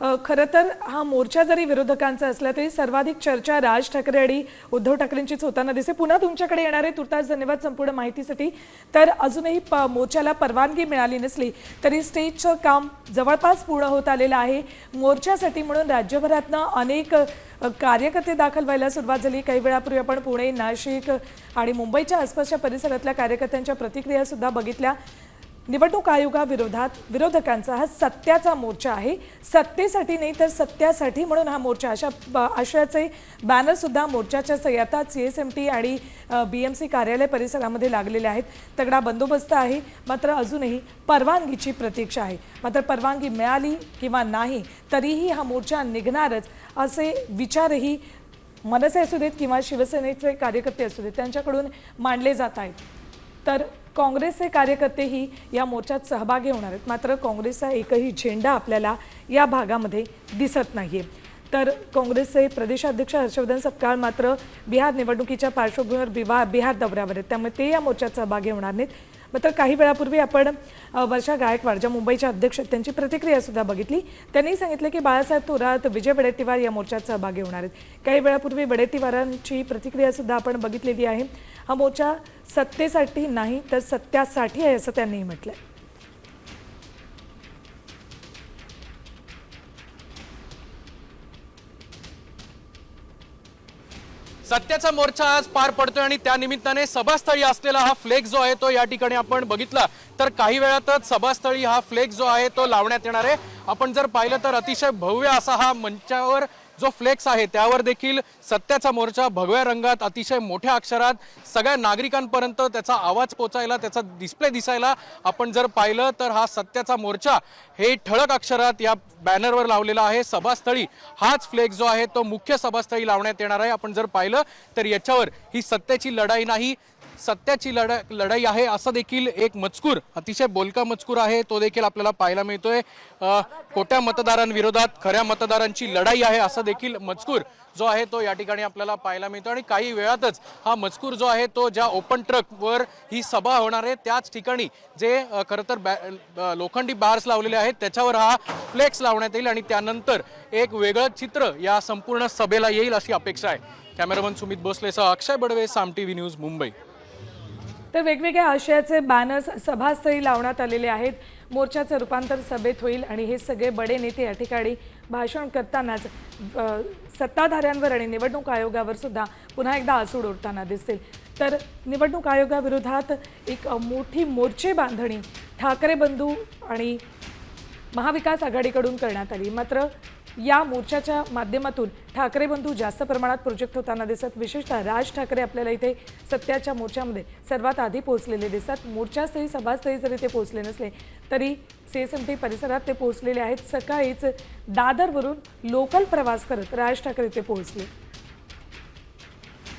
खरं तर हा मोर्चा जरी विरोधकांचा असला तरी सर्वाधिक चर्चा राज ठाकरे आणि उद्धव ठाकरेंचीच होताना दिसे पुन्हा तुमच्याकडे येणारे तुर्तास धन्यवाद संपूर्ण माहितीसाठी. तर अजूनही प मोर्चाला परवानगी मिळाली नसली तरी स्टेजचं काम जवळपास पूर्ण होत आलेलं आहे. मोर्चासाठी म्हणून राज्यभरातनं अनेक कार्यकर्ते दाखल व्हायला सुरुवात झाली. काही वेळापूर्वी आपण पुणे नाशिक आणि मुंबईच्या आसपासच्या परिसरातल्या कार्यकर्त्यांच्या प्रतिक्रिया सुद्धा बघितल्या. निवडणूक आयोगाविरोधात विरोधकांचा हा सत्याचा मोर्चा आहे. सत्तेसाठी नाही तर सत्यासाठी म्हणून हा मोर्चा अशा ब- आशयाचे बॅनरसुद्धा मोर्चाच्या सह्यातात सी एस एम टी आणि बी एम सी कार्यालय परिसरामध्ये लागलेले आहेत. तगडा बंदोबस्त आहे मात्र अजूनही परवानगीची प्रतीक्षा आहे. मात्र परवानगी मिळाली किंवा नाही तरीही हा मोर्चा निघणारच असे विचारही मनसे असू देत किंवा शिवसेनेचे कार्यकर्ते असू देत त्यांच्याकडून मांडले जात आहेत. तर काँग्रेसचे कार्यकर्तेही या मोर्चात सहभागी होणार आहेत. मात्र काँग्रेसचा एकही झेंडा आपल्याला या भागामध्ये दिसत नाही आहे तर काँग्रेसचे प्रदेशाध्यक्ष हर्षवर्धन सपकाळ मात्र बिहार निवडणुकीच्या पार्श्वभूमीवर बिवा बिहार दौऱ्यावर आहेत. त्यामुळे ते या मोर्चात सहभागी होणार नाहीत. मात्र काही वेळापूर्वी आपण वर्षा गायकवाड ज्या मुंबईच्या अध्यक्ष त्यांची प्रतिक्रिया सुद्धा बघितली. त्यांनी सांगितलं की बाळासाहेब थोरात विजय वडेट्टीवार या मोर्चात सहभागी होणार आहेत. काही वेळापूर्वी वडेट्टीवारांची प्रतिक्रिया सुद्धा आपण बघितलेली आहे. हा मोर्चा सत्तेसाठी नाही तर सत्यासाठी आहे असं त्यांनीही म्हटलं आहे सत्याचा मोर्चा आज पार पडतोय आणि त्यानिमित्ताने सभास्थळी असलेला हा फ्लेक्स जो आहे तो या ठिकाणी आपण बघितला. तर काही वेळातच सभास्थळी हा फ्लेक्स जो आहे तो लावण्यात येणार आहे. आपण जर पाहिलं तर अतिशय भव्य असा हा मंचावर जो फ्लेक्स आहे त्यावर देखील सत्याचा मोर्चा भगव्या रंगात अतिशय मोठ्या अक्षरात सगळ्या नागरिकांपर्यंत त्याचा आवाज पोचायला त्याचा डिस्प्ले दिसायला आपण जर पाहिलं तर हा सत्याचा मोर्चा हे ठळक अक्षरात या बॅनरवर लावलेला आहे. सभास्थळी हाच फ्लेक्स जो आहे तो मुख्य सभास्थळी लावण्यात येणार आहे. आपण जर पाहिलं तर याच्यावर ही सत्याची लढाई नाही सत्याची लढा लढाई आहे. असं देखील एक मजकूर अतिशय बोलका मजकूर आहे. तो देखील आपल्याला पाहायला मिळतोय. खोट्या मतदारांविरोधात खऱ्या मतदारांची लढाई आहे असं देखील मजकूर जो आहे तो या ठिकाणी आपल्याला पाहायला मिळतो आणि काही वेळातच हा मजकूर जो आहे तो ज्या ओपन ट्रकवर ही सभा होणार आहे त्याच ठिकाणी जे खरं तर बॅ लोखंडी बार्स लावलेले आहेत त्याच्यावर हा फ्लेक्स लावण्यात येईल आणि त्यानंतर एक वेगळं चित्र या संपूर्ण सभेला येईल अशी अपेक्षा आहे. Cameraman Sumit भोसलेसह Akshay Badve Saam T V news Mumbai. तर वेगवेगळ्या आशयाचे बॅनर्स सभास्थळी लावण्यात आलेले आहेत. मोर्चाचं रूपांतर सभेत होईल आणि हे सगळे बडे नेते या ठिकाणी भाषण करतानाच सत्ताधाऱ्यांवर आणि निवडणूक आयोगावर सुद्धा पुन्हा एकदा आसूड ओढताना दिसतील तर निवडणूक आयोगाविरोधात एक मोठी मोर्चे बांधणी ठाकरे बंधू आणि महाविकास आघाडीकडून करण्यात आली. मात्र या मोर्चाच्या माध्यमातून ठाकरे बंधू जास्त प्रमाणात प्रोजेक्ट होताना दिसत विशेषतः राज ठाकरे आपल्याला इथे सत्याच्या मोर्चामध्ये सर्वात आधी पोहोचलेले दिसतात मोर्चास्थळी सभास्थळी जरी ते पोहोचले नसले तरी सी एस एम टी परिसरात ते पोहोचलेले आहेत. सकाळीच दादरवरून लोकल प्रवास करत राज ठाकरे ते पोहोचले.